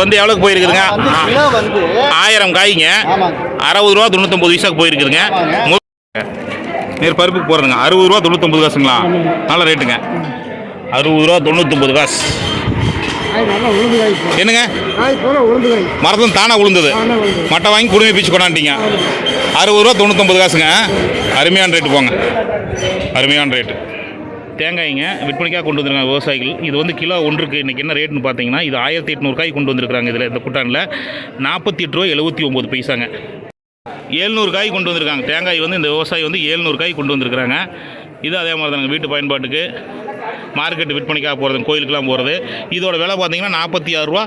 வந்து எவ்வளோக்கு போயிருக்குதுங்க? ஆயிரம் காய்ங்க. அறுபது ரூபா தொண்ணூத்தொம்பது பைசாக்கு போயிருக்குதுங்க. நேர் பருப்புக்கு போகிறதுங்க அறுபது ரூபா தொண்ணூத்தொம்பது காசுங்களா? நல்ல ரேட்டுங்க. அறுபது ரூபா தொண்ணூத்தொம்பது காசு. என்னங்க? மரத்துல தானா விழுந்தது மட்டை வாங்கி குடுமி பீச்சு கொண்டாண்டிங்க அறுபது ரூபா தொண்ணூத்தொம்பது காசுங்க. அருமையான ரேட்டு போங்க. அருமையான ரேட்டு. தேங்காய்ங்க விற்பனைக்காக கொண்டு வந்திருக்காங்க விவசாயிகள். இது வந்து கிலோ ஒன்றுக்கு இன்றைக்கி என்ன ரேட்னு பார்த்தீங்கன்னா இது ஆயிரத்தி எட்நூறுக்காய் கொண்டு வந்திருக்காங்க இதில் இந்த குட்டானில். நாற்பத்தி எட்டு ரூபா எழுபத்தி ஒம்பது பைசாங்க. ஏழ்நூறு காய் கொண்டு வந்திருக்காங்க. தேங்காய் வந்து இந்த விவசாயி வந்து ஏழ்நூறு காய் கொண்டு வந்திருக்கிறாங்க. இது அதே மாதிரி தாங்க வீட்டு பயன்பாட்டுக்கு. மார்க்கெட் விற்பனைக்காக போகிறது கோயிலுக்கெல்லாம் போகிறது இதோட விலை பார்த்தீங்கன்னா நாற்பத்தி ஆறு ரூபா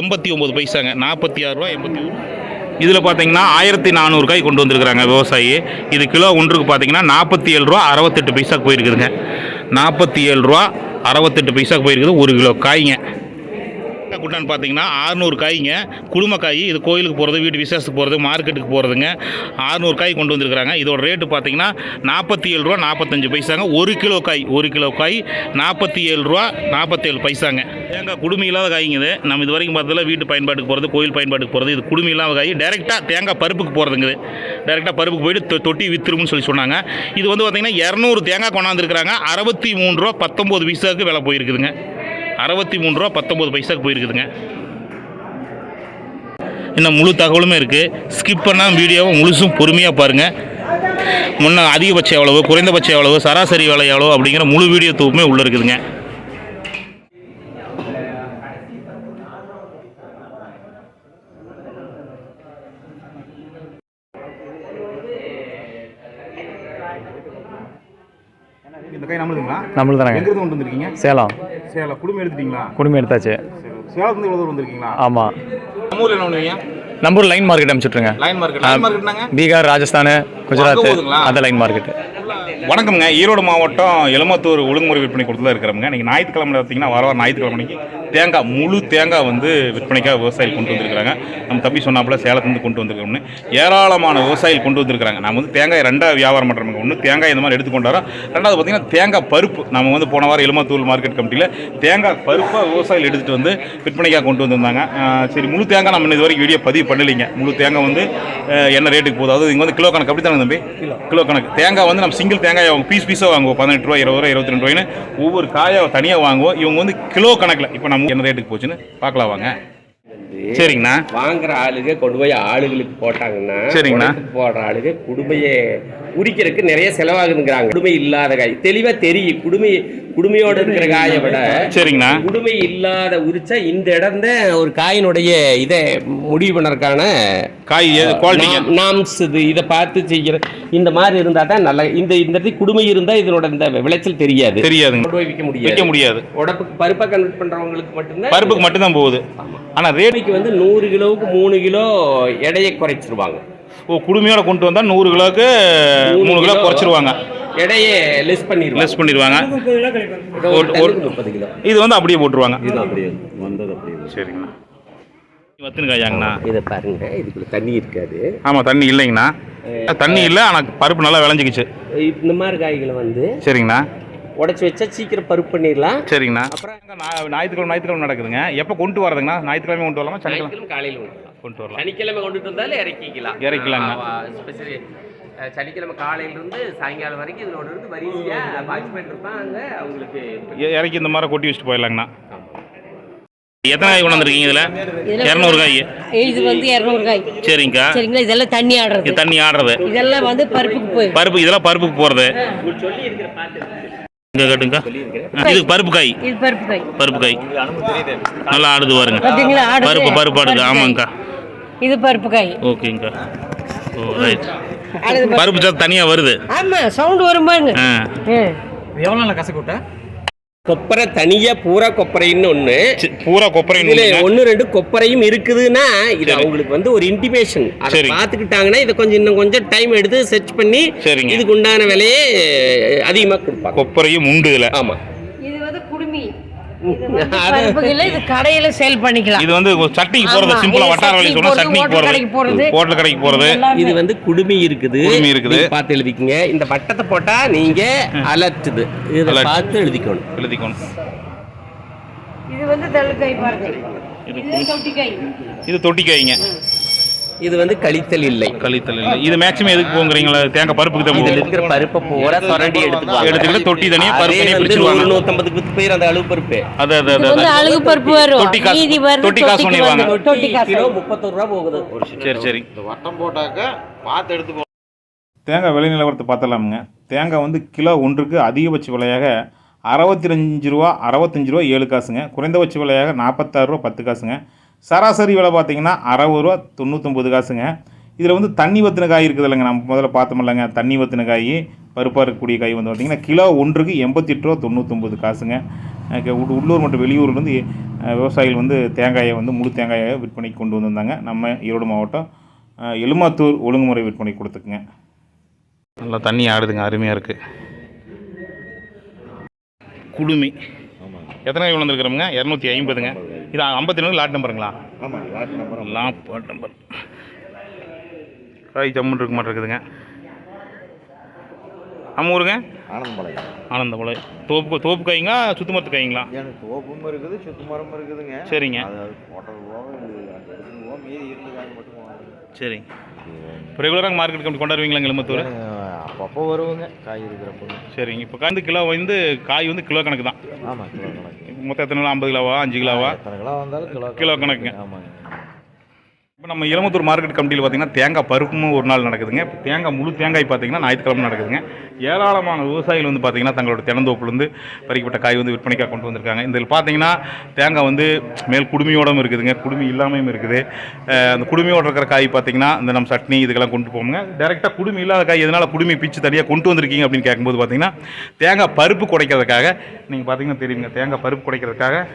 எண்பத்தி ஒம்பது பைசாங்க. நாற்பத்தி ஆறு ரூபா எண்பத்தி இதில் பார்த்தீங்கன்னா ஆயிரத்தி நானூறு காய் கொண்டு வந்திருக்கிறாங்க விவசாயி. இது கிலோ ஒன்றுக்கு பார்த்தீங்கன்னா நாற்பத்தி ஏழு ரூபா அறுபத்தெட்டு பைசா போயிருக்குதுங்க. நாற்பத்தி ஏழு ரூபா அறுபத்தெட்டு பைசாக்கு போயிருக்குது. ஒரு கிலோ காய்ங்க. கூட்டான்னு பார்த்தீங்கன்னா ஆறுநூறு காய்ங்க. குடும்ப காய் இது கோயிலுக்கு போகிறது வீட்டு விசேஷத்துக்கு போகிறது மார்க்கெட்டுக்கு போகிறதுங்க ஆறுநூறு காய் கொண்டு வந்திருக்கிறாங்க. இதோட ரேட்டு பார்த்தீங்கன்னா நாற்பத்தி ஏழு ரூபா நாற்பத்தஞ்சு பைசாங்க. ஒரு கிலோ காய் ஒரு கிலோ காய் நாற்பத்தி ஏழு ரூபா நாற்பத்தேழு பைசாங்க. தேங்காய் குடுமி இல்லாத காய்ங்க இது. நம்ம இது வரைக்கும் பார்த்ததில்ல வீட்டு பயன்பாட்டுக்கு போகிறது கோயில் பயன்பாட்டுக்கு போகிறது இது குடுமி இல்லாத காய். டேரெக்டாக தேங்காய் பருப்புக்கு போகிறதுங்க இது. டேரெக்டாக பருப்புக்கு போயிட்டு தொட்டி வித்துரும்னு சொல்லி சொன்னாங்க. இது வந்து பார்த்தீங்கன்னா இரநூறு தேங்காய் கொண்டாந்துருக்குறாங்க. அறுபத்தி மூணு ரூபா பத்தொம்போது பைசாவுக்கு விலை போயிருக்குதுங்க. அறுபத்தி மூணு ரூபா பத்தொம்போது பைசாக்கு போயிருக்குதுங்க. இன்னும் முழு தகவலுமே இருக்குது ஸ்கிப் பண்ணால் வீடியோவை முழுசும் பொறுமையாக பாருங்கள் முன்ன அதிகபட்ச எவ்வளவு குறைந்தபட்ச எவ்வளவு சராசரி விலை எவ்வளோ அப்படிங்கிற முழு வீடியோ தொகுப்புமே உள்ளே இருக்குதுங்க. இந்த கை நம்மளுதுங்களா? நம்மளுக்கு தானங்க எங்கிருந்து கொண்டு வந்திருக்கீங்க? சேலம். சேலம். குடும்பம் எடுத்துட்டீங்களா? குடும்பம் எடுத்தாச்சு. சேலத்துலேருந்து இவ்வளோ தூரம் வந்திருக்கீங்களா? ஆமாம் நம்ம ஊரில் என்ன பண்ணுவீங்க? நம்பூர் லைன் மார்க்கெட் அனுப்பிச்சுட்ருங்க லைன் மார்க்கெட் லைன் மார்க்கெட்னாங்க பீகார் ராஜஸ்தான் குஜராத் போகுதுங்களா? அந்த லைன் மார்க்கெட் வணக்கம்ங்க. ஈரோடு மாவட்டம் எலுமத்தூர் ஒழுங்குமுறை விற்பனை கொடுத்துல இருக்கிறவங்க. நீங்கள் ஞாயிற்றுக்கிழமை பார்த்தீங்கன்னா வர வாரம் ஞாயிற்றுக்கிழமைக்கு தேங்காய் முழு தேங்காய் வந்து விற்பனைக்காக விவசாயிகள் கொண்டு வந்திருக்கிறாங்க. நம்ம தம்பி சொன்னாப்புல சேலத்துலேருந்து கொண்டு வந்திருக்கோம்னு ஏராளமான விவசாயிகள் கொண்டு வந்திருக்கிறாங்க. நம்ம வந்து தேங்காய் ரெண்டாக வியாபாரம் பண்ணுறோம் ஒன்று தேங்காய் இந்த மாதிரி எடுத்துக்கொண்டு வரோம். ரெண்டாவது பார்த்தீங்கன்னா தேங்காய் பருப்பு. நம்ம வந்து போன வாரம் எலுமத்தூர் மார்க்கெட் கமிட்டியில் தேங்காய் பருப்பை விவசாயிகள் எடுத்துகிட்டு வந்து விற்பனைக்காக கொண்டு வந்திருந்தாங்க. சரி முழு தேங்காய் நம்ம இது வரைக்கும் வீடியோ பதிவு பண்ணலைங்க. முழு தேங்காய் வந்து என்ன ரேட்டுக்கு போகுது? அதாவது இங்கே வந்து கிலோ கணக்கு அப்படி தானே தம்பி? கிலோ. கணக்கு. தேங்காய் வந்து நம்ம சிங்கிள் தேங்காய் வாங்குவோம் பீஸ் பீஸாக வாங்குவோம். பதினெட்டு ரூபா இருபது ரூபா இருபத்தி ரெண்டு ரூபாய்னு ஒவ்வொரு காயை தனியாக வாங்குவோம். இவங்க வந்து கிலோ கணக்கில். இப்போ நம்ம என்ன ரேட்டுக்கு போச்சுன்னு பார்க்கலாம் வாங்க. சரிங்கண்ணா. வாங்குற ஆளுங்க கொண்டு போய் ஆளுகளுக்கு போட்டாங்கன்னா சரிங்கண்ணா. போடுற ஆளுங்க குடுமையை உரிக்கிறதுக்கு நிறைய செலவாகுதுங்கிறாங்க. குடுமை இல்லாத காய் தெளிவா தெரியும். குடுமை குடுமையோட இருக்கிற காயை விட சரிங்கண்ணா. குடுமை இல்லாத உரிச்சா இந்த இடம் தான் ஒரு காயினுடைய இதை முடிவு பண்ணறதுக்கான காய் நாம்ஸ் இது இதை பார்த்து செய்கிற இந்த மாதிரி இருந்தா தான் நல்ல இந்த இந்த இடத்துக்கு குடுமை இருந்தா இதனோட இந்த விளைச்சல் தெரியாது. போய் விற்க முடியாது. விற்க முடியாது. உடம்புக்கு பருப்பை கன்வெர்ட் பண்றவங்களுக்கு மட்டும்தான் பருப்புக்கு மட்டும்தான் போகுது. ஆனால் ரேட் ரேட்டுக்கு வந்து நூறு கிலோவுக்கு மூணு கிலோ எடையை குறைச்சிருவாங்க. ஓ குடுமையோட கொண்டு வந்தால் நூறு கிலோவுக்கு மூணு கிலோ குறைச்சிருவாங்க. எடையை லெஸ் பண்ணிடுவாங்க லெஸ் பண்ணிடுவாங்க முப்பது கிலோ இது வந்து அப்படியே போட்டுருவாங்க. இது அப்படியே வந்தது அப்படியே சரிங்கண்ணா. வத்துன்னு காயாங்கண்ணா இதை பாருங்க. இதுக்குள்ள தண்ணி இருக்காது. ஆமாம் தண்ணி இல்லைங்கண்ணா. தண்ணி இல்லை ஆனால் பருப்பு நல்லா விளைஞ்சிக்கிச்சு. இந்த மாதிரி காய்களை வந்து சரிங்கண்ணா. உடைச்சு வச்சா சீக்கிரம் பருப்பு பண்ணிடலாம். சரிங்கண்ணா. அப்புறம் ஞாயிற்றுக்கிழமை ஞாயிற்றுக்கிழமை நடக்குதுங்க. எப்போ கொண்டு வரதுங்கண்ணா? ஞாயிற்றுக்கிழமை கொண்டு வரலாமா? சனிக்கிழமை? காலையில் கொண்டுலாம் கொண்டு வரலாம். சனிக்கிழமை கொண்டுட்டு வந்தாலும் இறக்கிக்கலாம். இறக்கிக்கலாங்க. ஸ்பெஷலி சனிக்கிழமை காலையில இருந்து சாயங்காலம் வரைக்கும் இதோட இருந்து வரிசையா வாட்ச்மேன் இருப்பாங்க அவங்களுக்கு இறக்கி இந்த மாதிரி கொட்டி வச்சுட்டு போயிடலாங்கண்ணா. எத்தனை காய் கொண்டு வந்திருக்கீங்க இதில்? இரநூறு காய். இது வந்து இரநூறு காய். சரிங்கக்கா சரிங்களா? இதெல்லாம் தண்ணி ஆடுறது. இது தண்ணி ஆடுறது. இதெல்லாம் வந்து பருப்புக்கு போய். பருப்பு இதெல்லாம் பருப்புக்கு போகிறது சொல்லி இருக்கிற பார்த்து இங்கே கேட்டுங்க. இது பருப்பு காய். இது பருப்பு காய். பருப்பு காய். நல்லா ஆடுது பாருங்க. பாத்தீங்களா ஆடுது. பருப்பு பருப்பு ஆடுது. ஆமாங்கக்கா இது பருப்பு காய். ஓகேங்கக்கா ஓ ரைட். பருப்பு சாத்து தனியாக வருது. ஆமா சவுண்ட் வரும் பாருங்க. எவ்வளோ நாள் கசக்கு விட்டா கொப்பரை தனியா பூரா கொப்பரைன்னு ஒண்ணு. சி- பூரா கொப்பரை ஒன்னு ரெண்டு கொப்பரையும் இருக்குதுன்னா இது அவங்களுக்கு வந்து ஒரு இன்டிமேஷன் அதை சரி. பார்த்துக்கிட்டாங்கன்னா இதை கொஞ்சம் இன்னும் கொஞ்சம் டைம் எடுத்து சர்ச் பண்ணி. இதுக்கு உண்டான விலையே அதிகமா கொடுப்பாங்க. கொப்பரையும் உண்டு இதில். ஆமா. இது கடையில சேல் பண்ணிக்கலாம். இது வந்து சட்னிக்கு சிம்பிளாக இது வட்டார வழி சட்னிக்கு போறது, சட்னிக்கு ஹோட்டல் கடைக்கு போகிறது போறது. ஹோட்டல் கடைக்கு எல்லாமே. இது வந்து குடுமி இருக்குது. குடுமி இருக்குது. நீங்க பார்த்து எழுதிக்கங்க. இந்த வட்டத்தை போட்டா நீங்க அலர்ட்டுது இதை. பார்த்து எழுதிக்கணும். எழுதிக்கணும். இது வந்து தள்ளுக்காய் பாருங்க. இது இது தொட்டிக்காய் இது தொட்டிக்காய்ங்க இது வந்து கழித்தல் இல்லை. கழித்தல் இல்லை. இது மேக்ஸிமம் எதுக்கு போங்குறீங்களா? தேங்காய் பருப்புக்கு தான் இதுல இருக்கிற பருப்பை பூரா சுரண்டி எடுத்துக்குவாங்க எடுத்துக்கிட்டு தொட்டி தனியா, பருப்பு அதே தனியா வந்து பிரிச்சுருவாங்க. நூறு நூத்தம்பதுக்கு வித்து போயிரு அந்த அளவு பருப்பு. அது அது அது. அழுகு பருப்பு வரும். தொட்டி காசு- மீதி வரும் தொட்டி காசு பண்ணிடுவாங்க. தொட்டி காசு. கிலோ முப்பத்தொரு ரூபா போகுது. சரி சரி. வட்டம் போட்டாக்க பார்த்து எடுத்து போ தேங்காய் விலை நிலவரத்தை பார்த்தலாமுங்க தேங்காய் வந்து கிலோ ஒன்றுக்கு அதிகபட்ச விலையாக அறுபத்தி ரெஞ்சு ரூபா அறுபத்தஞ்சு ரூபா ஏழு காசுங்க. குறைந்தபட்ச விலையாக நாற்பத்தாறு ரூபா பத்து காசுங்க. சராசரி விலை பார்த்தீங்கன்னா அறுபது ரூபா தொண்ணூத்தொம்பது காசுங்க. இதில் வந்து தண்ணி வத்தின காய் இருக்குது இல்லைங்க. நம்ம முதல்ல பார்த்தோம் இல்லைங்க. தண்ணி வத்தின காய் பருப்பாக இருக்கக்கூடிய காய் வந்து பார்த்திங்கன்னா கிலோ ஒன்றுக்கு எண்பத்தெட்டு ரூபா தொண்ணூத்தொம்பது காசுங்க. உள்ளூர் மற்றும் வெளியூர்லேருந்து விவசாயிகள் வந்து தேங்காயை வந்து முழு தேங்காயை விற்பனைக்கு கொண்டு வந்திருந்தாங்க. நம்ம ஈரோடு மாவட்டம் எலுமாத்தூர் ஒழுங்குமுறை விற்பனை கொடுத்துக்குங்க. நல்லா தண்ணி ஆடுதுங்க. அருமையாக இருக்குது குடுமி எத்தனை காய் வந்துருக்குறோமுங்க இரநூத்தி ஐம்பதுங்க. இது ஐம்பத்தி ரெண்டு லாட் நம்பருங்களா ஆமாம் லாட் நம்பர் லாட் நம்பர் காய் ஜம்முன்னு இருக்க மாட்டேன் இருக்குதுங்க. நம்ம ஊருங்க? ஆனந்தபாளையம் ஆனந்தமலை. தோப்பு தோப்பு காய்ங்களா சுத்து மரத்து காய்ங்களா? எனக்கு தோப்பும் இருக்குது சுத்து மரம் இருக்குதுங்க. சரிங்க. சரிங்க. ரெகுலராக மார்க்கெட் கம்பெனி கொண்டாடுவீங்களா எலுமத்தூர் ஏங்க, அப்பப்போ வருவோங்க காய் இருக்கிறப்போ. சரிங்க. இப்போ வந்து கிலோ வந்து காய் வந்து கிலோ கணக்கு தான். ஆமாம் கிலோ கணக்கு. மொத்தம் எத்தனை கிலோ? ஐம்பது கிலோவா அஞ்சு கிலோவா? கிலோ கணக்குங்க. ஆமாங்க. இப்போ நம்ம இளமத்தூர் மார்க்கெட் கமிட்டியில் பார்த்தீங்கன்னா தேங்காய் பருப்பும் ஒரு நாள் நடக்குதுங்க. இப்போ தேங்காய் முழு தேங்காய் பார்த்தீங்கன்னா ஞாயிற்றுக்கிழமை நடக்குதுங்க. ஏராளமான விவசாயிகள் வந்து பார்த்தீங்கன்னா தங்களோட திறந்தோப்புலேருந்து பறிக்கப்பட்ட காய் வந்து விற்பனைக்காக கொண்டு வந்திருக்காங்க. இதில் பார்த்தீங்கன்னா தேங்காய் வந்து மேல் குடுமையோடவும் இருக்குதுங்க. குடுமி இல்லாமையும் இருக்குது. அந்த குடுமையோடு இருக்கிற காய் பார்த்தீங்கன்னா இந்த நம்ம சட்னி இதுக்கெல்லாம் கொண்டு போவோங்க டேரெக்டாக குடுமி இல்லாத காய் எதனால் குடுமி பிச்சு தனியாக கொண்டு வந்திருக்கீங்க அப்படின்னு கேட்கும்போது பார்த்தீங்கன்னா தேங்காய் பருப்பு குடைக்கிறதுக்காக நீங்கள் பார்த்தீங்கன்னா தெரியுங்க தேங்காய் பருப்பு குடைக்கிறதுக்காக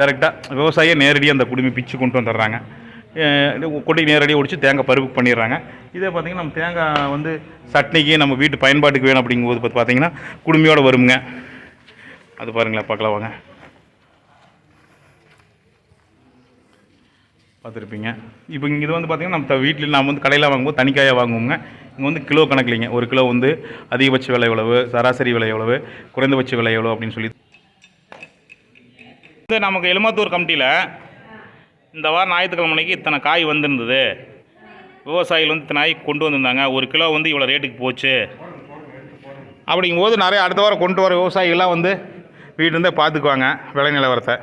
டைரெக்டாக விவசாயியை நேரடியாக அந்த குடுமி பிச்சு கொண்டு வந்துடுறாங்க. கொடி நேரடியாக ஒடிச்சு தேங்காய் பருப்பு பண்ணிடுறாங்க. இதே பார்த்திங்கன்னா நம்ம தேங்காய் வந்து சட்னிக்கு நம்ம வீட்டு பயன்பாட்டுக்கு வேணும் அப்படிங்கும்போது பார்த்து பார்த்தீங்கன்னா குடுமையோடு வருங்க அது பாருங்களேன் பார்க்கலாம் வாங்க. பார்த்துருப்பீங்க. இப்போ இங்கே இது வந்து பார்த்திங்கன்னா நம்ம வீட்டில் நம்ம வந்து கடையில் வாங்கும்போது தனிக்காயாக வாங்குவோங்க. இங்கே வந்து கிலோ கணக்குலிங்க. ஒரு கிலோ வந்து அதிகபட்ச விலை எவ்வளவு சராசரி விலை எவ்வளவு குறைந்தபட்ச விலை எவ்வளவு அப்படின்னு சொல்லி இது நமக்கு எலுமாத்தூர் கமிட்டியில் இந்த வாரம் ஞாயிற்றுக்கிழமைக்கு இத்தனை காய் வந்திருந்தது. விவசாயிகள் வந்து இத்தனை காய் கொண்டு வந்திருந்தாங்க. ஒரு கிலோ வந்து இவ்வளோ ரேட்டுக்கு போச்சு. அப்படிங்கும்போது நிறைய அடுத்த வாரம் கொண்டு வர விவசாயிகள்லாம் வந்து வீட்டிலேருந்தே பார்த்துக்குவாங்க விலை நிலவரத்தை.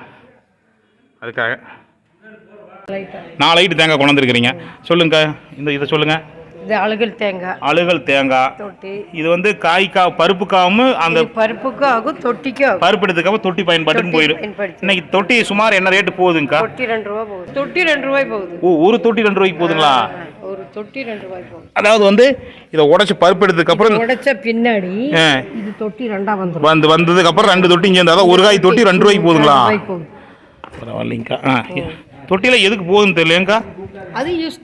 அதுக்காக. நாலு ஐட்டு தேங்காய் கொண்டு வந்திருக்கிறீங்க. சொல்லுங்க. இந்த இதை சொல்லுங்கள் இது அழுகல் தேங்காய். அழுகல் தேங்காய். தொட்டி. இது வந்து காய்க்கா பருப்புக்காவும் அந்த பருப்புக்கும் ஆகும் தொட்டிக்கும் பருப்பு எடுத்துக்காம தொட்டி பயன்பாட்டுக்கு போயிடும். இன்னைக்கு தொட்டி சுமார் என்ன ரேட்டு போகுதுங்கக்கா? தொட்டி ரெண்டு ரூபா போகுது. தொட்டி ரெண்டு ரூபாய் போகுது. ஓ ஒரு தொட்டி ரெண்டு ரூபாய்க்கு போகுதுங்களா? ஒரு தொட்டி ரெண்டு ரூபாய் போகுது. அதாவது வந்து இதை உடைச்சு பருப்பு எடுத்ததுக்கு அப்புறம் உடைச்ச பின்னாடி இது தொட்டி ரெண்டா வந்துடும் வந்து வந்ததுக்கு அப்புறம் ரெண்டு தொட்டி இங்கே இருந்தால் ஒரு காய் தொட்டி ரெண்டு ரூபாய்க்கு போகுதுங்களா? பரவாயில்லைங்கக்கா. ஆ தொட்டியில் எதுக்கு போகுதுன்னு தெரியலங்கக்கா அது யூஸ்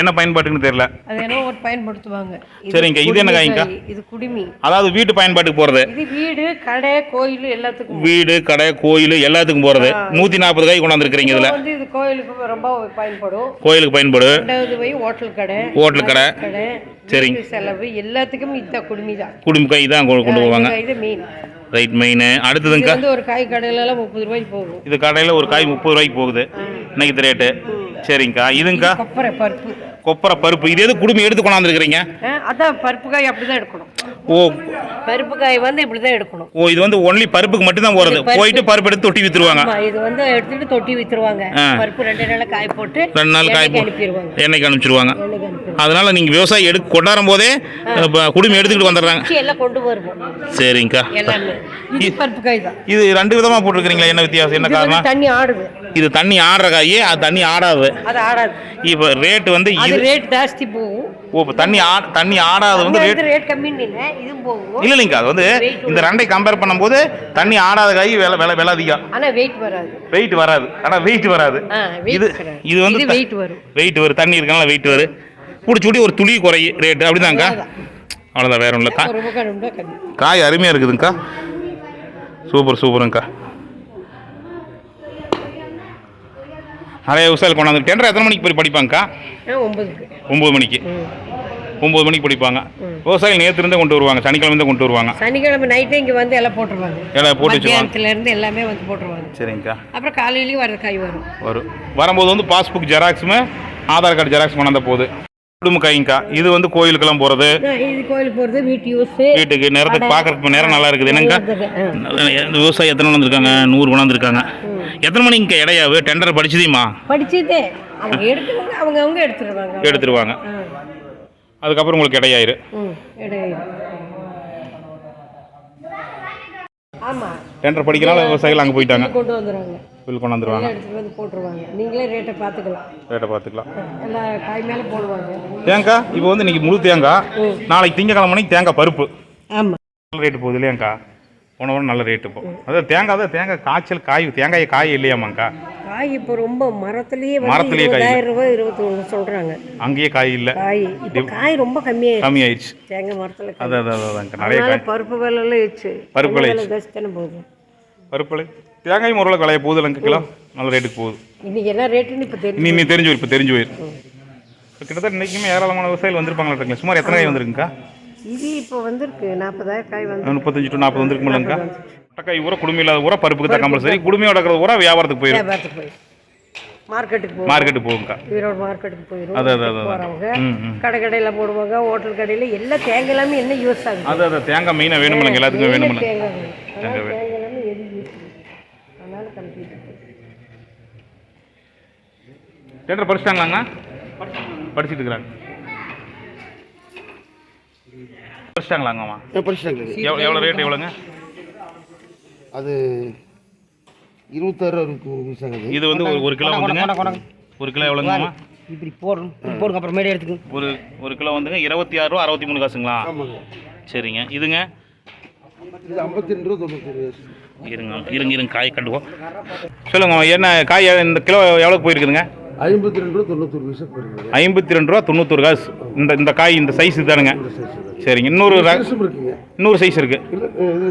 என்ன பயன்பாட்டுன்னு தெரியல. அது என்ன ஒரு பயன்படுத்துவாங்க. சரிங்க, இது என்ன குடிமி காய்ங்கா? காய், இது குடிமி. அதாவது வீட்டு பயன்பாட்டுக்கு போகிறது இது வீடு கடை கோயில் எல்லாத்துக்கும். வீடு கடை கோயில் எல்லாத்துக்கும் போகிறது நூற்றி நாற்பது காய் கொண்டாந்துருக்கிறீங்க இதில். வந்து இது கோயிலுக்கு ரொம்ப பயன்படும். கோயிலுக்கு பயன்படும். ரெண்டாவது போய் ஹோட்டல் கடை ஹோட்டல் கடை. கடை சரிங்க. செலவு எல்லாத்துக்கும் இந்த குடுமி தான். குடும்ப காய் தான் கொண்டு கொண்டு போவாங்க. இது மெயின் ரைட் மெயின் வந்து ஒரு காய் கடையில எல்லாம் முப்பது ரூபாய்க்கு போகும். இது கடையில் ஒரு காய் முப்பது ரூபாய்க்கு போகுது. இன்னைக்கு ரேட்டு சரிங்கக்கா. இதுங்கக்கா? கொப்பரை பருப்பு. கொப்பரை பருப்பு இது எது குடுமி எடுத்து கொண்டாந்துருக்கிறீங்க? அதான் பருப்பு காய் அப்படிதான் எடுக்கணும். ஓ பருப்பு காய் வந்து இப்படிதான் எடுக்கணும். ஓ இது வந்து ஒன்லி பருப்புக்கு மட்டும்தான் போகிறது இது பருப்பு. போயிட்டு பருப்பு எடுத்து தொட்டி விற்றுருவாங்க ஆமா, இது வந்து எடுத்துட்டு தொட்டி வித்துருவாங்க. பருப்பு ரெண்டு நாள் காய போட்டு ரெண்டு நாள் காய் போட்டு எண்ணெய்க்கு அனுப்பிச்சிருவாங்க. அதனால நீங்கள் விவசாயி எடுக்க கொண்டாடும் போதே இப்ப குடுமி எடுத்துக்கிட்டு வந்துடுறாங்க. எல்லாம் கொண்டு வருவோம். சரிங்கக்கா. எல்லாமே. இது பருப்பு காய் தான். இது ரெண்டு விதமாக போட்டிருக்கிறீங்களா? என்ன வித்தியாசம்? என்ன காரணம்? தண்ணி ஆடுது இது தண்ணி ஆடுற காய் அது தண்ணி ஆடாது. அது ஆடாது இப்போ ரேட்டு வந்து இது ரேட் ஜாஸ்தி போகும். ஓ இப்போ தண்ணி ஆ தண்ணி ஆடாது வந்து ரேட் ரேட் கம்மின்னு இல்லை இதுவும் போகும். இல்லை இல்லைங்க அது வந்து இந்த ரெண்டை கம்பேர் பண்ணும்போது தண்ணி ஆடாத காய் விலை விலை விலை அதிகம். ஆனா வெயிட் வராது. வெயிட் வராது. ஆனால் வெயிட் வராது. இது. இது வந்து weight வரும். வெயிட் வரும். தண்ணி இருக்கனால வெயிட் வரும். குடிச்சு கூடி ஒரு துளி குறையும் ரேட்டு அப்படிதாங்க்கா அவ்வளோதான் வேற ஒன்றும் காய் அருமையாக இருக்குதுங்க்கா சூப்பர் சூப்பருங்க்கா நிறைய விவசாயிகள் கொண்டாந்து டெண்டர் எத்தனை மணிக்கு போய் படிப்பாங்கக்கா? ஆ, ஒன்பதுக்கு. ஒம்பது மணிக்கு. ஒம்பது மணிக்கு பிடிப்பாங்க. விவசாயிகள் நேற்று இருந்தே கொண்டு வருவாங்க சனிக்கிழமை கொண்டு வருவாங்க. சனிக்கிழமை நைட்டே இங்கே வந்து எல்லாம் போட்டுருவாங்க. எல்லாம் போட்டு வச்சுருவாங்க. எல்லாமே வந்து போட்டுருவாங்க. சரிங்கக்கா. அப்புறம் காலையிலயும் வர காய் வரும். வரும். வரும்போது வந்து பாஸ்புக் ஜெராக்ஸுமே ஆதார் கார்டு ஜெராக்ஸ் கொண்டாந்த போகுது குடும்ப கைங்கக்கா இது வந்து கோயிலுக்கெல்லாம் போகிறது இது கோயிலுக்கு போகிறது வீட்டு யூஸ் வீட்டுக்கு நேரத்துக்கு பார்க்கறதுக்கு நேரம் நல்லா இருக்குது. என்னங்கக்கா? இந்த விவசாயி எத்தனை கொண்டாந்துருக்காங்க நூறு கொண்டாந்துருக்காங்க எத்தனை மணிக்கு இடையாவு டெண்டர் படிச்சதையுமா படிச்சதே. அவங்க எடுக்கிறவங்க அவங்க அவங்க எடுத்துருவாங்க எடுத்துருவாங்க. அதுக்கப்புறம் உங்களுக்கு இடையாயிரு. டெண்டர் படிக்கிறனால விவசாயிகள் அங்கே போயிட்டாங்க. கொண்டு வந்துடுவாங்க பில் கொண்டாந்துருவாங்க எல்லாம் எடுத்துட்டு வந்து போட்டுருவாங்க. நீங்களே ரேட்டை பார்த்துக்கலாம். ரேட்டை பார்த்துக்கலாம். எல்லா காய் மேலே போடுவாங்க. தேங்காய் இப்போ வந்து இன்னைக்கு முழு தேங்காய் நாளைக்கு திங்கக்கிழமை மணிக்கு தேங்காய் பருப்பு. ஆமா. நல்ல ரேட்டு போகுது இல்லையாங்க்கா? போன வாரம் நல்ல ரேட்டு இப்போ அதாவது தேங்காய் தான் தேங்காய் காய்ச்சல் காய் தேங்காய் காய் இல்லையாமாங்க்கா காய் இப்போ ரொம்ப மரத்துலயே மரத்துலயே காய் ரூபாய் இருபத்தி ஒன்று சொல்றாங்க. அங்கேயே காய் இல்லை. காய். இப்போ காய் ரொம்ப கம்மியாயிடுச்சு. கம்மியாயிடுச்சு. தேங்காய் மரத்துல காய். அது அது அது அதாங்க்கா நிறைய காய். பருப்பு விலைலாம் ஏச்சு பருப்பு விலை விலை ஜாஸ்தி தானே போகுது. பருப்பு விலை. தேங்காய் முறையில் விலைய போகுது இல்லைங்க கிலோ நல்ல ரேட்டுக்கு போகுது. இன்னைக்கு என்ன ரேட்டுன்னு இப்போ தெரியும் இனி நீ தெரிஞ்சு இப்போ தெரிஞ்சு போயிரு. கிட்டத்தட்ட இன்றைக்குமே ஏராளமான விவசாயிகள் வந்திருப்பாங்களா சுமார் எத்தனை காய் வந்திருக்குங்கக்கா? இது இப்போ வந்திருக்கு. நாற்பதாயிரம் காய் வந்து முப்பத்தஞ்சு டு நாற்பது வந்திருக்குமில்லங்கக்கா முட்டைக்காய் ஊற குடும்பம் இல்லாத ஊரா பருப்புக்கு தான் கம்பல்சரி குடுமையோட இருக்கிற ஊரா வியாபாரத்துக்கு போயிடும் வியாபாரத்துக்கு போய் மார்க்கெட்டுக்கு போகும். மார்க்கெட்டு போகுங்கக்கா ஈரோடு மார்க்கெட்டுக்கு போயிடும் அது, அது. போகிறவங்க. கடை கடையில் போடுவாங்க ஹோட்டல் கடையில் எல்லா தேங்காய் எல்லாமே என்ன யூஸ் ஆகுது? அது அது தேங்காய் மெயினாக வேணுமில்லைங்க எல்லாத்துக்குமே வேணுமில்ல தேங்காய் வேணும். அதனால தேங்காய் வேணும். தேங்காய் எல்லாமே எது யூஸ் அதனால கம்ப்ளீட் டெண்டர் படிச்சிட்டாங்களாங்க? படிச்சுட்டு இருக்கிறாங்க படிச்சிட்டாங்களாங்கம்மா படிச்சிட்டாங்க எவ்வளோ எவ்வளோ ரேட் எவ்வளோங்க அது இருபத்தாறு இது வந்து ஒரு ஒரு கிலோ வந்துங்க. ஒரு கிலோ எவ்வளோங்கம்மா இப்படி போடுறோம் போடுங்க அப்புறம் மேடை எடுத்துக்கோங்க. ஒரு ஒரு கிலோ வந்துங்க இருபத்தி ஆறு ரூபா அறுபத்தி மூணு காசுங்களா? ஆமாங்க. சரிங்க. இதுங்க? இது ஐம்பத்தி ரெண்டு ரூபா தொண்ணூற்றி இருங்க இருங்க இருங்க காய் கண்டுவோம் சொல்லுங்க என்ன காய் இந்த கிலோ எவ்வளோ போயிருக்குதுங்க? ஐம்பத்தி ரெண்டு ரூபா தொண்ணூத்தொரு பைசா ஐம்பத்தி ரெண்டு ரூபா தொண்ணூத்தொரு காசு. இந்த இந்த காய் இந்த சைஸ் தானுங்க. சரிங்க. இன்னொரு இருக்குங்க. இன்னொரு சைஸ்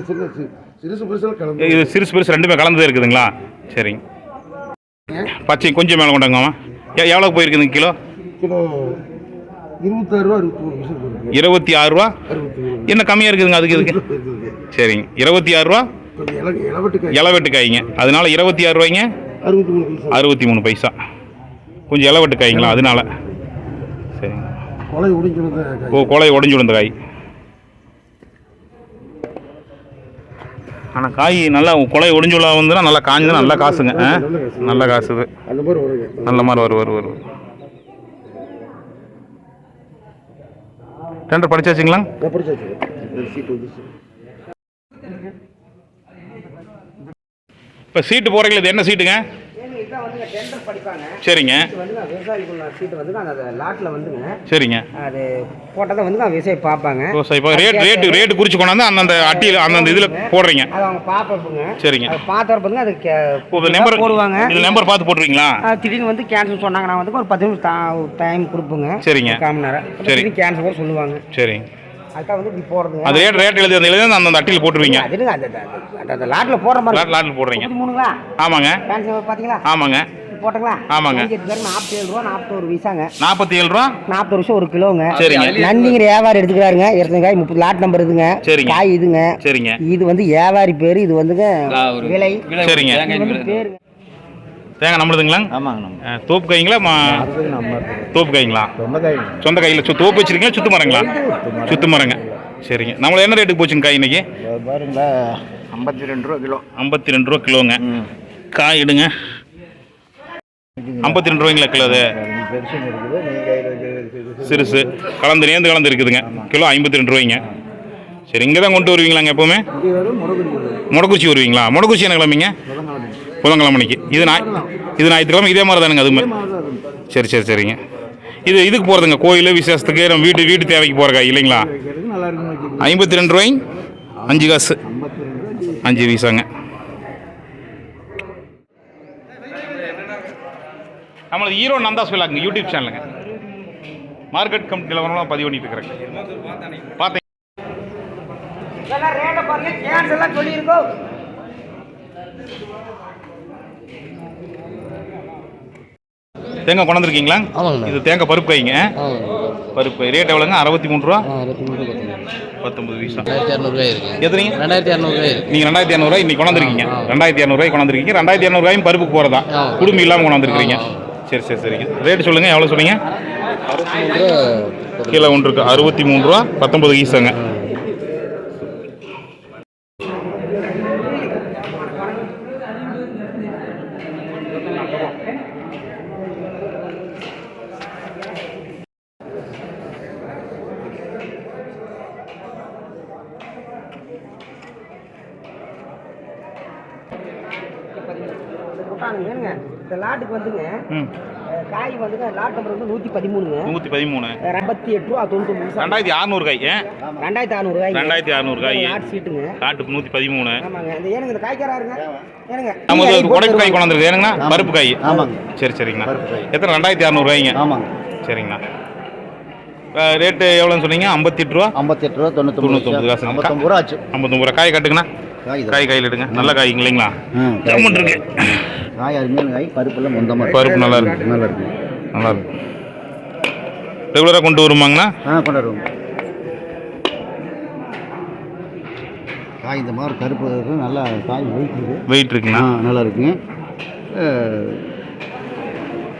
சி- சிறுசு கலந்து இது சிறுசு பெருசு ரெண்டுமே கலந்தது இருக்குதுங்களா? சரிங்க. பச்சை கொஞ்சம் மேலே கொண்டாங்கம்மா. எவ்வளோ போயிருக்குதுங்க கிலோ? கிலோ இருபத்தி ஆறு ரூபா? என்ன கம்மியாக இருக்குதுங்க அதுக்கு இதுக்கு? சரிங்க. இருபத்தி ஆறு ரூபா? இளவட்டு காய்ங்க. அதனால இருபத்தி ஆறு ரூபாய்ங்க? அறுபத்தி மூணு பைசா. கொஞ்சம் இலவெட்டு காய்ங்களா அதனால. சரிங்க கொலை ஓ கொலை உடஞ்சி விழுந்த காய். ஆனால் காய் நல்லா கொலை ஒடிஞ்சு விழா வந்துன்னா நல்லா காஞ்சதுன்னா நல்ல காசுங்க? நல்ல காசு இது அந்த மாதிரி வருங்க. நல்ல மாதிரி வரும் வரும் வரும். டெண்டர் படிச்சாச்சுங்களா? இப்போ சீட்டு போகிறீங்களா இது என்ன சீட்டுங்க? இதான் வந்துங்க டெண்டர் படிப்பாங்க. சரிங்க. வந்துங்க விவசாயிக்குள்ள சீட்டு வந்துங்க அந்த லாட்டில் வந்துங்க. சரிங்க. அது போட்டால் தான் வந்துங்க விவசாயி பார்ப்பாங்க. இப்போ ரேட் ரேட்டு ரேட்டு குறித்து கொண்டாந்து அந்தந்த அட்டியில் அந்தந்த இதில் போடுறீங்க. அது அவங்க பார்ப்பாங்க சரிங்க. அது பார்த்த பார்த்துங்க அது நம்பர் போடுவாங்க. இது நம்பர் பார்த்து போட்டுருவீங்களா? திடீர்னு வந்து கேன்சல் சொன்னாங்க. நான் வந்து ஒரு பத்து நிமிஷம் டைம் கொடுப்போங்க. சரிங்க. மணி நேரம். சரி. கேன்சல் கூட சொல்லுவாங்க. சரிங்க அதுக்காக வந்து இப்படி போடுறதுங்க அது ரேட் ரேட் எழுதி அந்த எழுதி அந்தந்த அட்டியில் போட்டுருவீங்க. அது இல்லைங்க, அந்த- அந்த- அந்த- அந்த லாட்டில் போடுற மாதிரி லாட் லாட்டில் போடுறீங்க. மூணுங்களா? ஆமாங்க. கேன்சல் பார்த்தீங்களா ஆமாங்க. போட்டுங்களா? ஆமாங்க. நாற்பத்தி ஏழு ரூபா நாற்பத்தோரு பைசாங்க. நாற்பத்தி ஏழு ரூபா? நாற்பது வருஷம் ஒரு கிலோங்க. சரிங்க. நந்திங்கிற வியாபாரி எடுத்துக்கிறாருங்க. இருபத்தஞ்சு காய் முப்பது லாட் நம்பர் இதுங்க சரிங்க. காய் இதுங்க. சரிங்க. இது வந்து வியாபாரி பேர் இது வந்துங்க விலை. சரிங்க. பேருங்க தேங்காய் நம்மளுதுங்களா? ஆமாங்க நம்ம தோப்பு காய்ங்களா? மா நம்ம தோப்பு காய்ங்களா? சொந்த காய் சொந்த காயில் சு தோப்பு வச்சிருக்கீங்களா? சுத்து மரங்களா? சுத்து மரங்க. சரிங்க. நம்மள என்ன ரேட்டுக்கு போச்சுங்க காய் இன்னைக்கு? பாருங்களா ஐம்பத்தி ரெண்டு ரூபா கிலோ. ஐம்பத்தி ரெண்டு ரூபா கிலோங்க. காய் எடுங்க ஐம்பத்தி ரெண்டு ரூபாய்ங்களா கிலோ அது? பெருசு இருக்குது. நீங்கள் சிறுசு. கலந்து நேர்ந்து கலந்து இருக்குதுங்க. கிலோ ஐம்பத்தி ரெண்டு ரூபாய்ங்க. சரி இங்கே தான் கொண்டு வருவீங்களாங்க எப்போவுமே? முடக்குச்சி வருவீங்களா? முடக்குச்சி என்ன கிழமைங்க? புதன்கிழமைக்கு. இது நான் இது ஞாயிற்றுக்கிழமை இதே மாதிரி தானுங்க அதுவுமே சரி சரி சரிங்க. இது இதுக்கு போகிறதுங்க கோயில் விசேஷத்துக்கு நம்ம வீட்டு வீட்டு தேவைக்கு போகிறக்கா இல்லைங்களா? ஐம்பத்தி ரெண்டு ரூபாய் அஞ்சு காசு. அஞ்சு வீசாங்க நம்மளது ஹீரோ நந்தாஸ் விழாக்குங்க யூடியூப் சேனலுங்க. மார்க்கெட் கமிட்டியில் வரணும் பதிவு பண்ணிட்டு இருக்கிறேன் பார்த்தேன். இதெல்லாம் ரேட்டை சொல்லியிருக்கோம். தேங்காய் கொண்டாந்துருக்கீங்களா? ஆமாங்கண்ணா. இது தேங்காய் பருப்பு காய்ங்க. பருப்பு ரேட் எவ்வளோங்க? அறுபத்தி மூணு ரூபா பத்தொம்பது பைசா. எத்தனைங்க? ரெண்டாயிரத்தி இரநூறுவாய் நீங்கள் ரெண்டாயிரத்தி இரநூறுவா இன்னைக்கு கொண்டாந்துருக்கீங்க. ரெண்டாயிரத்தி இரநூறுவாய் கொண்டாந்துருக்கீங்க. ரெண்டாயிரத்தி இரநூறுவாயும் பருப்புக்கு போகிறதா. குடும்பம் இல்லாமல் கொண்டாந்துருக்கீங்க சரி சரி சரி. ரேட் சொல்லுங்கள் எவ்வளோ சொன்னீங்க? கீழே ஒன்று இருக்கு. அறுபத்தி மூணு ரூபா பத்தொம்பது ஈஸாங்க ஏனுங்க இந்த லாட்டுக்கு வந்துங்க. காய் வந்துங்க லாட் நம்பர் வந்து நூற்றி பதிமூணுங்க நூற்றி பதிமூணு ஐம்பத்தி எட்டு ரூபா பைசா. ரெண்டாயிரத்தி அறநூறு காய் ரெண்டாயிரத்தி அறநூறு காய். ரெண்டாயிரத்தி அறநூறு காய். லாட் சீட்டுங்க. காட்டுக்கு நூற்றி பதிமூணு ஆமாங்க. இந்த ஏனுங்க இந்த காய்க்காராருங்க ஏனுங்க. நமக்கு காய் ஒரு உடைப்பு காய். கொண்டாந்துருக்கு ஏனுங்கண்ணா? பருப்பு காய். ஆமாங்க. சரி சரிங்கண்ணா. எத்தனை? ரெண்டாயிரத்தி அறநூறுவாய்ங்க ஆமாங்க. சரிங்கண்ணா. ரேட்டு எவ்வளோன்னு சொன்னீங்க? ஐம்பத்தெட்டு ரூபா? ஐம்பத்தெட்டு ரூபா தொண்ணூத்தொம்பது தொண்ணூத்தொம்பது காசுங்க. ஐம்பத்தொம்பது ரூபா ஆச்சு. ஐம்பத்தொம்பது ரூபா. காய் காட்டுங்கண்ணா. காய் கையில் எடுங்க நல்ல காய்ங்க இல்லைங்களா ம், காய். ஜம்முன் இருக்கு. காய் அருமையான காய் பருப்பெல்லாம் மொந்தமாக பருப்பு நல்லா இருக்கு. நல்லா இருக்கு. நல்லா இருக்கு. ரெகுலராக கொண்டு வருமாங்கண்ணா? ஆ கொண்டாடுவோம் காய் இந்த மாதிரி கருப்பு இருக்கு. நல்லா காய் வெயிட் இருக்கு. வெயிட் இருக்குண்ணா? நல்லா இருக்குங்க.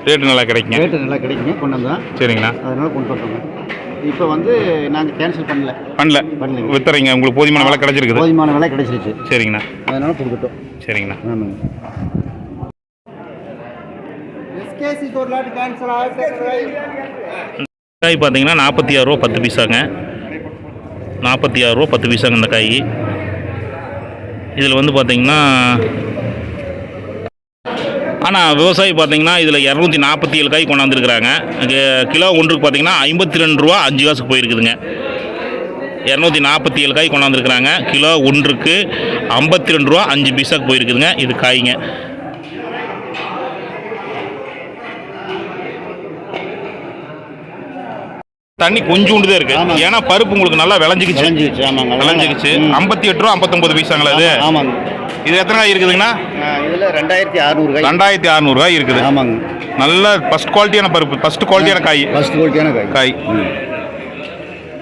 ரேட்டு நல்லா கிடைக்குங்க. ரேட்டு நல்லா கிடைக்குங்க. கொண்டு வந்தோம் சரிங்கண்ணா. அதனால கொண்டு வந்தோங்க இப்போ வந்து நாங்கள் கேன்சல் பண்ணல. பண்ணல. பண்ணலைங்க. வித்துறீங்க. உங்களுக்கு போதுமான விலை கிடைச்சிருக்குது. போதுமான விலை கிடைச்சிருச்சு. சரிங்கண்ணா. அதனால கொடுத்துட்டோம். சரிங்கண்ணா. ஆமாங்க எஸ்கேசி ஒரு லாட் கேன்சல் காய் பார்த்தீங்கன்னா நாற்பத்தி ஆறு ரூபா பத்து பீஸாங்க நாற்பத்தி ஆறு ரூபா பத்து பீஸாங்க இந்த காய். இதில் வந்து பார்த்தீங்கன்னா ஆனால் விவசாயி பார்த்தீங்கன்னா இதில் இரநூத்தி நாற்பத்தி ஏழு காய் கொண்டாந்துருக்குறாங்க. கிலோ ஒன்றுக்கு பார்த்தீங்கன்னா ஐம்பத்தி ரெண்டு ரூபா அஞ்சு காசுக்கு போயிருக்குதுங்க. இரநூத்தி நாற்பத்தி ஏழு காய் கொண்டாந்துருக்குறாங்க. கிலோ ஒன்றுக்கு ஐம்பத்தி ரெண்டு ரூபா அஞ்சு பீஸாக்கு போயிருக்குதுங்க. இது காய்ங்க. தண்ணி கொஞ்சோண்டு தான் இருக்கு. ஏன்னா பருப்பு உங்களுக்கு நல்லா விளைஞ்சிக்கிச்சு. விளைஞ்சிக்கிச்சு. ஐம்பத்தி எட்டு ரூபா ஐம்பத்தொம்பது பைசாங்களா அது? ஆமாங்க. இது எத்தனை காய் இருக்குதுங்கண்ணா? இதில் ரெண்டாயிரத்தி அறநூறு ரெண்டாயிரத்தி அறநூறுகாய் இருக்குது. ஆமாங்க. நல்ல ஃபர்ஸ்ட் குவாலிட்டியான பருப்பு ஃபர்ஸ்ட் குவாலிட்டியான காய். ஃபர்ஸ்ட் குவாலிட்டியான காய். காய்.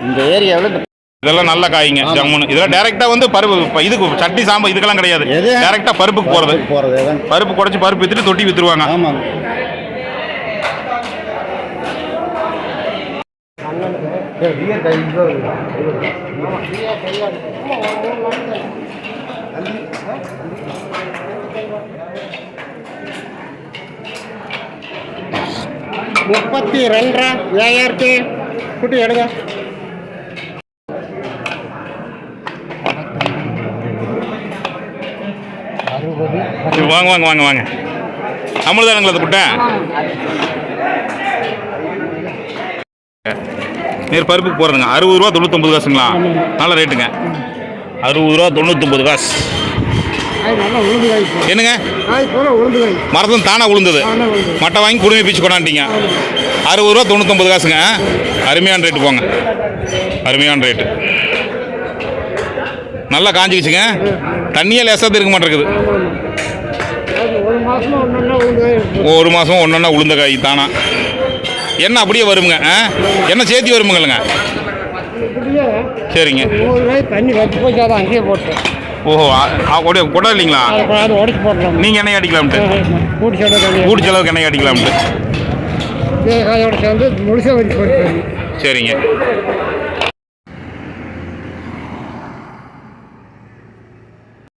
இந்த ஏரியாவில் இதெல்லாம் நல்ல காய்ங்க. ஜம்முன்னு. இதெல்லாம் டைரக்டா வந்து பருப்பு இதுக்கு சட்னி சாம்பார் இதுக்கெல்லாம் கிடையாது. எது? டைரக்டா பருப்புக்கு போறது. போகிறது பருப்பு குறைச்சி பருப்பு வித்துட்டு தொட்டி வித்துருவாங்க. ஆமாங்க. முப்பத்தி ரெண்டரை ஏழாயிரத்தி குட்டி எடுங்க. வாங்க வாங்க வாங்க வாங்க. நம்மளுதானுங்களா அந்த நேர் பருப்புக்கு போகிறதுங்க அறுபது ரூபா தொண்ணூத்தொம்பது காசுங்களா? நல்ல ரேட்டுங்க. அறுபது ரூபா தொண்ணூத்தொம்பது காசு. என்னங்க? மரத்தில் தானாக உளுந்தது. மட்டை வாங்கி குடுமி பிச்சு கொண்டாண்டிங்க அறுபது ரூபா தொண்ணூத்தொம்பது காசுங்க. அருமையான ரேட்டு போங்க. அருமையான ரேட்டு. நல்லா காஞ்சிக்கிச்சுங்க. தண்ணியே லேசாக இருக்க மாட்டேங்குது. ஒரு மாதம் ஒன்றா உளுந்த காய் தானா? எண்ணெய் அப்படியே வருமுங்க எண்ணெய் சேர்த்தி வருமுங்கல்லுங்க இப்படியே சரிங்க. தண்ணி வச்சு அதை அங்கேயே போட்டேன் ஓஹோ உடைய குடம் இல்லைங்களா அதை அதை உடச்சி போடலாம் நீங்கள் எண்ணெய் அடிக்கலாம்ட்டு. கூட்டி தண்ணி கூட்டு செலவுக்கு எண்ணெய் அடிக்கலாம்ட்டு. சேர்ந்து முழுசாக வச்சு போட்டு சரிங்க.